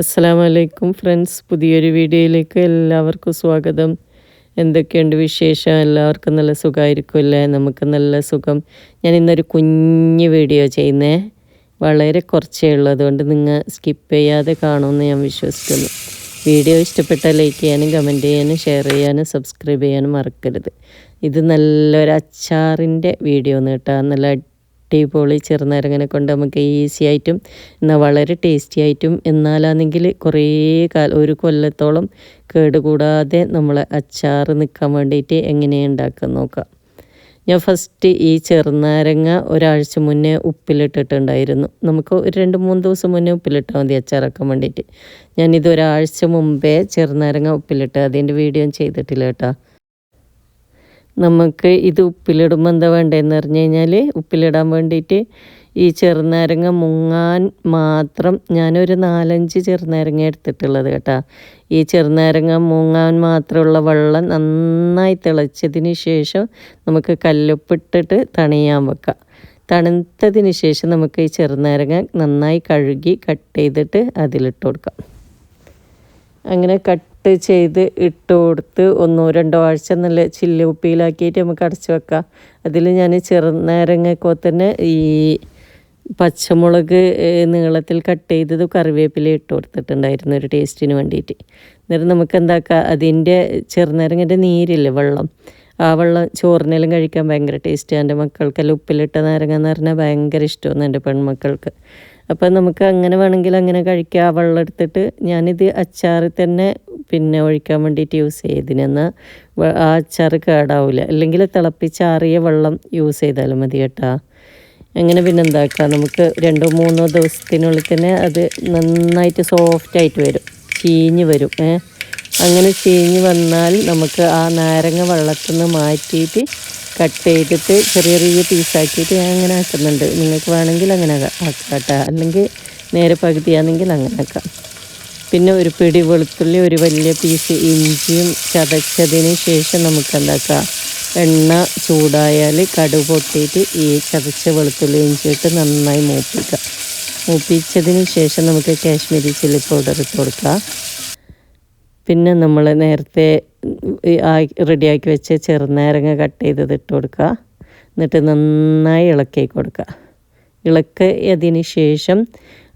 അസ്സാം വലൈക്കും ഫ്രണ്ട്സ് പുതിയൊരു വീഡിയോയിലേക്ക് എല്ലാവർക്കും സ്വാഗതം. എന്തൊക്കെയുണ്ട് വിശേഷം? എല്ലാവർക്കും നല്ല സുഖമായിരിക്കുമല്ലേ നമുക്ക് നല്ല സുഖം. ഞാൻ ഇന്നൊരു കുഞ്ഞ് വീഡിയോ ചെയ്യുന്നേ. വളരെ കുറച്ചേ ഉള്ളൂ. അതുകൊണ്ട് നിങ്ങൾ സ്കിപ്പ് ചെയ്യാതെ കാണുമെന്ന് ഞാൻ വിശ്വസിക്കുന്നു. വീഡിയോ ഇഷ്ടപ്പെട്ടാൽ ലൈക്ക് ചെയ്യാനും കമന്റ് ചെയ്യാനും ഷെയർ ചെയ്യാനും സബ്സ്ക്രൈബ് ചെയ്യാനും മറക്കരുത്. ഇത് നല്ലൊരു അച്ചാറിന്റെ വീഡിയോ എന്ന് കേട്ടോ. നല്ല അടിപൊളി ചെറുനാരങ്ങനെ കൊണ്ട് നമുക്ക് ഈസി ആയിട്ടും എന്നാൽ വളരെ ടേസ്റ്റി ആയിട്ടും എന്നാലാണെങ്കിൽ കുറേ കാലം ഒരു കൊല്ലത്തോളം കേടുകൂടാതെ നമ്മൾ അച്ചാർ നിൽക്കാൻ വേണ്ടിയിട്ട് എങ്ങനെയാണ് ഉണ്ടാക്കാൻ നോക്കാം. ഞാൻ ഫസ്റ്റ് ഈ ചെറുനാരങ്ങ ഒരാഴ്ച മുന്നേ ഉപ്പിലിട്ടിട്ടുണ്ടായിരുന്നു. നമുക്ക് ഒരു രണ്ട് മൂന്ന് ദിവസം മുന്നേ ഉപ്പിലിട്ടാൽ മതി അച്ചാറാക്കാൻ വേണ്ടിയിട്ട് ഞാനിത് ഒരാഴ്ച മുമ്പേ ചെറുനാരങ്ങ ഉപ്പിലിട്ട് അതിന്റെ വീഡിയോ ചെയ്തിട്ടില്ല കേട്ടോ. നമുക്ക് ഇത് ഉപ്പിലിടുമ്പോൾ എന്താ വേണ്ടതെന്ന് പറഞ്ഞു കഴിഞ്ഞാൽ ഉപ്പിലിടാൻ വേണ്ടിയിട്ട് ഈ ചെറുനാരങ്ങ മുങ്ങാൻ മാത്രം ഞാനൊരു നാലഞ്ച് ചെറുനാരങ്ങ എടുത്തിട്ടുള്ളത് കേട്ടോ. ഈ ചെറുനാരങ്ങ മുങ്ങാൻ മാത്രമുള്ള വെള്ളം നന്നായി തിളച്ചതിന് ശേഷം നമുക്ക് കല്ലുപ്പിട്ടിട്ട് തണിയാൻ വെക്കാം. തണുത്തതിന് ശേഷം നമുക്ക് ഈ ചെറുനാരങ്ങ നന്നായി കഴുകി കട്ട് ചെയ്തിട്ട് അതിലിട്ട് കൊടുക്കാം. അങ്ങനെ കട്ട് കട്ട് ചെയ്ത് ഇട്ട് കൊടുത്ത് ഒന്നോ രണ്ടോ ആഴ്ച നല്ല ചില്ല് ഉപ്പിയിലാക്കിയിട്ട് നമുക്ക് അടച്ചു വെക്കാം. അതിൽ ഞാൻ ചെറുനാരങ്ങക്കോ തന്നെ ഈ പച്ചമുളക് നീളത്തിൽ കട്ട് ചെയ്തത് കറിവേപ്പില ഇട്ട് കൊടുത്തിട്ടുണ്ടായിരുന്നു ഒരു ടേസ്റ്റിന് വേണ്ടിയിട്ട് എന്നിട്ട് നമുക്ക് എന്താക്കാം അതിന്റെ ചെറുനാരങ്ങന്റെ നീരില്ലേ വെള്ളം ആ വെള്ളം ചോറിനെല്ലാം കഴിക്കാൻ ഭയങ്കര ടേസ്റ്റ് എന്റെ മക്കൾക്കെല്ലാം ഉപ്പിലിട്ട നാരങ്ങ എന്ന് പറഞ്ഞാൽ ഭയങ്കര ഇഷ്ടമാണ് എന്റെ പെൺമക്കൾക്ക്. അപ്പം നമുക്ക് അങ്ങനെ വേണമെങ്കിൽ അങ്ങനെ കഴിക്കുക ആ വെള്ളം എടുത്തിട്ട് ഞാനിത് അച്ചാറിൽ തന്നെ പിന്നെ ഒഴിക്കാൻ വേണ്ടിയിട്ട് യൂസ് ചെയ്തിനെന്നാൽ ആ അച്ചാർ കേടാവില്ല അല്ലെങ്കിൽ തിളപ്പിച്ചാറിയ വെള്ളം യൂസ് ചെയ്താലും മതി കേട്ടോ. അങ്ങനെ പിന്നെ എന്താക്കാം? നമുക്ക് രണ്ടോ മൂന്നോ ദിവസത്തിനുള്ളിൽ തന്നെ അത് നന്നായിട്ട് സോഫ്റ്റായിട്ട് വരും. ചീഞ്ഞ് വരും ഏ. അങ്ങനെ ചീഞ്ഞ് വന്നാൽ നമുക്ക് ആ നാരങ്ങ വെള്ളത്തിൽ നിന്ന് മാറ്റിയിട്ട് കട്ട് ചെയ്തിട്ട് ചെറിയ ചെറിയ പീസാക്കിയിട്ട് ഞാൻ അങ്ങനെ ആക്കുന്നുണ്ട്. നിങ്ങൾക്ക് വേണമെങ്കിൽ അങ്ങനെ ആക്കാം കേട്ടോ. അല്ലെങ്കിൽ നേരെ പകുതിയാണെങ്കിൽ അങ്ങനെ ആക്കാം. പിന്നെ ഒരു പിടി വെളുത്തുള്ളി ഒരു വലിയ പീസ് ഇഞ്ചിയും ചതച്ചതിന് ശേഷം നമുക്ക് എന്താക്കാം എണ്ണ ചൂടായാൽ കടു പൊട്ടിയിട്ട് ഈ ചതച്ച വെളുത്തുള്ളി ഇഞ്ചിയിട്ട് നന്നായി മൂപ്പിക്കാം. മൂപ്പിച്ചതിന് ശേഷം നമുക്ക് കാശ്മീരി ചില്ലി പൗഡർ ഇട്ട് കൊടുക്കാം. പിന്നെ നമ്മൾ നേരത്തെ റെഡിയാക്കി വെച്ച ചെറുനാരങ്ങ കട്ട് ചെയ്തത് ഇട്ട് കൊടുക്കുക എന്നിട്ട് നന്നായി ഇളക്കി കൊടുക്കുക ഇളക്കിയതിന് ശേഷം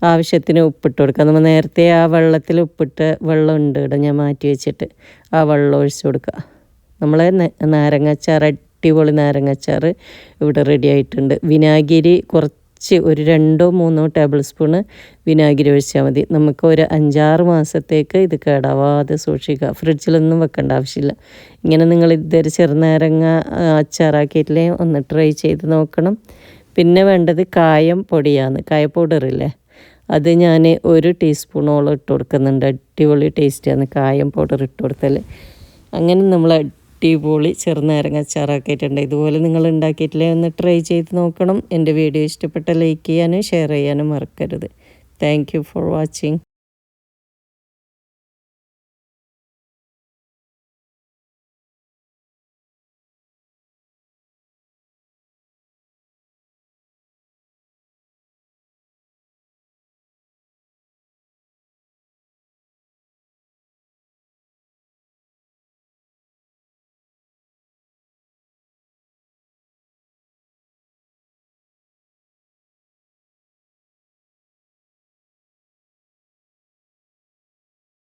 ആവശ്യത്തിന് ഉപ്പിട്ട് കൊടുക്കുക. നമ്മൾ നേരത്തെ ആ വെള്ളത്തിൽ ഉപ്പിട്ട് വെള്ളം ഉണ്ട് ഇവിടെ ഞാൻ മാറ്റി വെച്ചിട്ട്. ആ വെള്ളം ഒഴിച്ചു കൊടുക്കുക. നമ്മൾ നാരങ്ങാച്ചാർ അടിപൊളി നാരങ്ങാച്ചാർ ഇവിടെ റെഡി ആയിട്ടുണ്ട്. വിനാഗിരി കുറച്ച് ഒരു രണ്ടോ മൂന്നോ ടേബിൾ സ്പൂണ് വിനാഗിരി ഒഴിച്ചാൽ മതി. നമുക്ക് ഒരു അഞ്ചാറ് മാസത്തേക്ക് ഇത് കേടാവാതെ സൂക്ഷിക്കുക. ഫ്രിഡ്ജിലൊന്നും വെക്കേണ്ട ആവശ്യമില്ല. ഇങ്ങനെ നിങ്ങൾ ഇതൊരു ചെറുനാരങ്ങ അച്ചാറാക്കിയിട്ടില്ലേ? ഒന്ന് ട്രൈ ചെയ്ത് നോക്കണം. പിന്നെ വേണ്ടത് കായം പൊടിയാണ്. കായ പൗഡറില്ലേ അത് ഞാൻ ഒരു ടീസ്പൂണോളം ഇട്ട് കൊടുക്കുന്നുണ്ട്. അടിപൊളി ടേസ്റ്റാണ് കായം പൗഡർ ഇട്ട് കൊടുത്താൽ. അങ്ങനെ നമ്മൾ അടിപൊളി ചെറുനാരങ്ങ അച്ചാറാക്കിയിട്ടുണ്ട് ഇതുപോലെ നിങ്ങൾ ഉണ്ടാക്കിയിട്ടില്ലേ ഒന്ന് ട്രൈ ചെയ്ത് നോക്കണം. എന്റെ വീഡിയോ ഇഷ്ടപ്പെട്ട ലൈക്ക് ചെയ്യാനും ഷെയർ ചെയ്യാനും മറക്കരുത്. Thank for watching